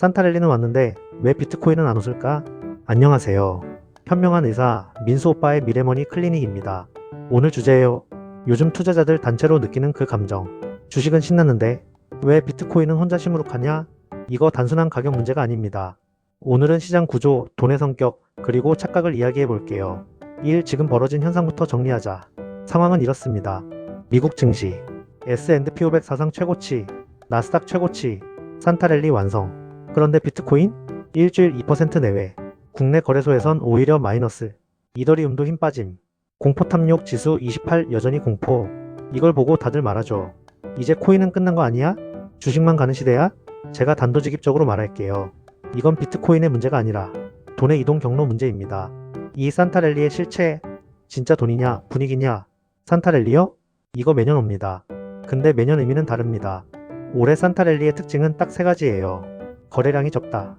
산타랠리는 왔는데 왜 비트코인은 안 웃을까? 안녕하세요. 현명한 의사 민수 오빠의 미래머니 클리닉입니다. 오늘 주제예요. 요즘 투자자들 단체로 느끼는 그 감정. 주식은 신났는데 왜 비트코인은 혼자 시무룩하냐? 이거 단순한 가격 문제가 아닙니다. 오늘은 시장 구조, 돈의 성격, 그리고 착각을 이야기해 볼게요. 1. 지금 벌어진 현상부터 정리하자. 상황은 이렇습니다. 미국 증시, S&P 500 사상 최고치, 나스닥 최고치, 산타랠리 완성. 그런데 비트코인? 일주일 2% 내외. 국내 거래소에선 오히려 마이너스. 이더리움도 힘 빠짐. 공포 탐욕 지수 28 여전히 공포. 이걸 보고 다들 말하죠. 이제 코인은 끝난 거 아니야? 주식만 가는 시대야? 제가 단도직입적으로 말할게요. 이건 비트코인의 문제가 아니라 돈의 이동 경로 문제입니다. 이 산타랠리의 실체, 진짜 돈이냐, 분위기냐? 산타랠리요? 이거 매년 옵니다. 근데 매년 의미는 다릅니다. 올해 산타랠리의 특징은 딱 세 가지예요. 거래량이 적다.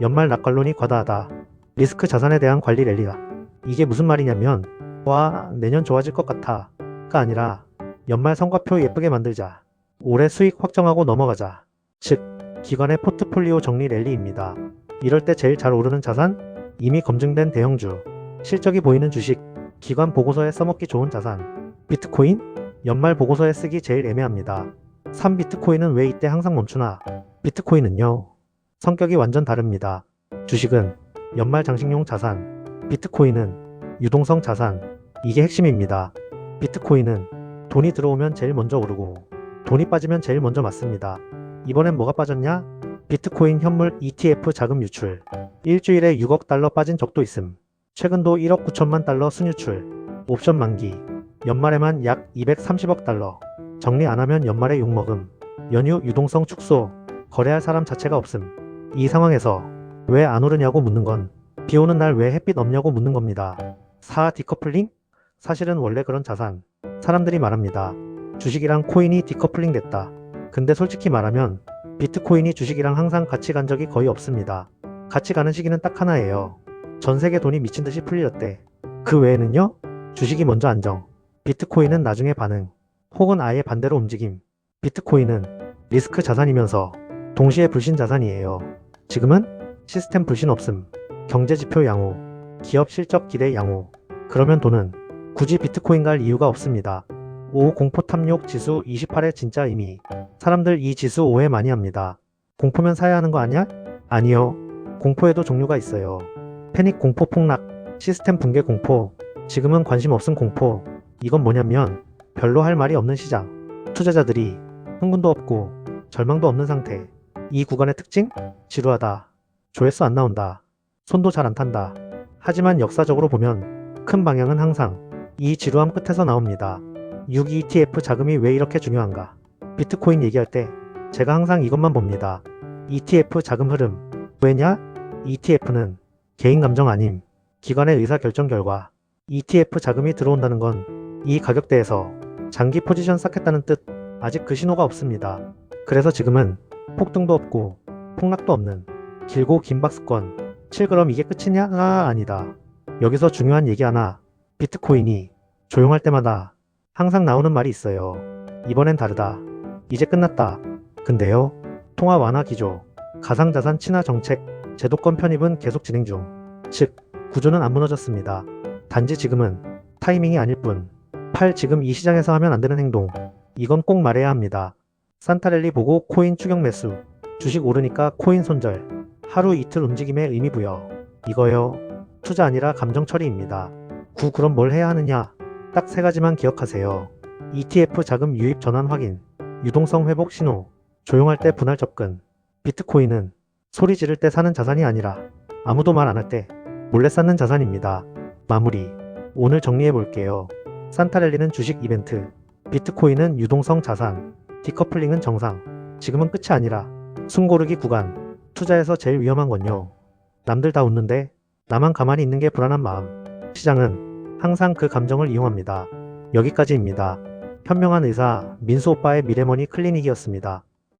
연말 낙관론이 과다하다. 리스크 자산에 대한 관리 랠리다. 이게 무슨 말이냐면, 와, 내년 좋아질 것 같아. 가 아니라, 연말 성과표 예쁘게 만들자. 올해 수익 확정하고 넘어가자. 즉, 기관의 포트폴리오 정리 랠리입니다. 이럴 때 제일 잘 오르는 자산? 이미 검증된 대형주. 실적이 보이는 주식. 기관 보고서에 써먹기 좋은 자산. 비트코인? 연말 보고서에 쓰기 제일 애매합니다. 3 비트코인은 왜 이때 항상 멈추나? 비트코인은요. 성격이 완전 다릅니다. 주식은 연말 장식용 자산, 비트코인은 유동성 자산. 이게 핵심입니다. 비트코인은 돈이 들어오면 제일 먼저 오르고 돈이 빠지면 제일 먼저 맞습니다. 이번엔 뭐가 빠졌냐? 비트코인 현물 ETF 자금 유출. 일주일에 6억 달러 빠진 적도 있음. 최근도 1억 9천만 달러 순유출. 옵션 만기. 연말에만 약 230억 달러. 정리 안 하면 연말에 욕먹음. 연휴 유동성 축소. 거래할 사람 자체가 없음. 이 상황에서 왜 안 오르냐고 묻는 건 비 오는 날 왜 햇빛 없냐고 묻는 겁니다. 4. 디커플링? 사실은 원래 그런 자산. 사람들이 말합니다. 주식이랑 코인이 디커플링 됐다. 근데 솔직히 말하면 비트코인이 주식이랑 항상 같이 간 적이 거의 없습니다. 같이 가는 시기는 딱 하나예요. 전 세계 돈이 미친 듯이 풀렸대. 그 외에는요? 주식이 먼저 안정. 비트코인은 나중에 반응. 혹은 아예 반대로 움직임. 비트코인은 리스크 자산이면서 동시에 불신 자산이에요. 지금은 시스템 불신 없음. 경제 지표 양호. 기업 실적 기대 양호. 그러면 돈은 굳이 비트코인 갈 이유가 없습니다. 5. 공포 탐욕 지수 28의 진짜 의미. 사람들 이 지수 오해 많이 합니다. 공포면 사야 하는 거 아니야? 아니요. 공포에도 종류가 있어요. 패닉 공포 폭락, 시스템 붕괴 공포, 지금은 관심 없음 공포. 이건 뭐냐면 별로 할 말이 없는 시장. 투자자들이 흥분도 없고 절망도 없는 상태. 이 구간의 특징? 지루하다. 조회수 안 나온다. 손도 잘 안 탄다. 하지만 역사적으로 보면 큰 방향은 항상 이 지루함 끝에서 나옵니다. 6 ETF 자금이 왜 이렇게 중요한가? 비트코인 얘기할 때 제가 항상 이것만 봅니다. ETF 자금 흐름. 왜냐? ETF는 개인 감정 아님. 기관의 의사 결정 결과. ETF 자금이 들어온다는 건 이 가격대에서 장기 포지션 쌓겠다는 뜻. 아직 그 신호가 없습니다. 그래서 지금은 폭등도 없고 폭락도 없는 길고 긴 박스권. 7 그럼 이게 끝이냐? 아, 아니다. 여기서 중요한 얘기 하나. 비트코인이 조용할 때마다 항상 나오는 말이 있어요. 이번엔 다르다. 이제 끝났다. 근데요. 통화 완화 기조, 가상자산 친화 정책, 제도권 편입은 계속 진행 중. 즉, 구조는 안 무너졌습니다. 단지 지금은 타이밍이 아닐 뿐. 8. 지금 이 시장에서 하면 안 되는 행동. 이건 꼭 말해야 합니다. 산타랠리 보고 코인 추격 매수. 주식 오르니까 코인 손절. 하루 이틀 움직임에 의미 부여. 이거요. 투자 아니라 감정 처리입니다. 9. 그럼 뭘 해야 하느냐? 딱 세 가지만 기억하세요. ETF 자금 유입 전환 확인. 유동성 회복 신호. 조용할 때 분할 접근. 비트코인은 소리 지를 때 사는 자산이 아니라 아무도 말 안 할 때 몰래 쌓는 자산입니다. 마무리. 오늘 정리해 볼게요. 산타랠리는 주식 이벤트. 비트코인은 유동성 자산. 디커플링은 정상. 지금은 끝이 아니라 숨고르기 구간. 투자에서 제일 위험한 건요. 남들 다 웃는데 나만 가만히 있는 게 불안한 마음. 시장은 항상 그 감정을 이용합니다. 여기까지입니다. 현명한 의사 민수 오빠의 미래머니 클리닉이었습니다.